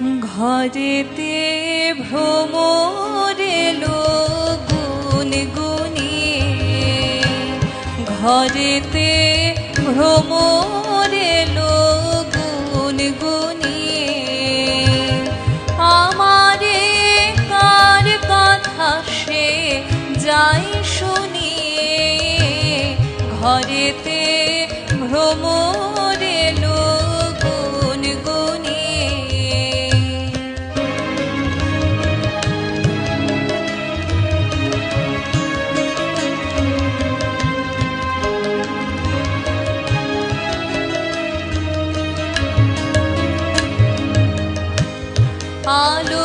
ঘরেতে ভ্রমরে গুন গুনিয়ে। ঘরেতে ভ্রমরে গুন গুনিয়ে। আমারে কার কথা সে যাই শুনিয়ে। ঘরেতে ভ্রমরে आलु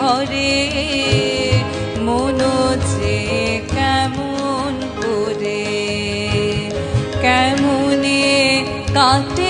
ঘরে মনো কেমন করে কেমনে কাটে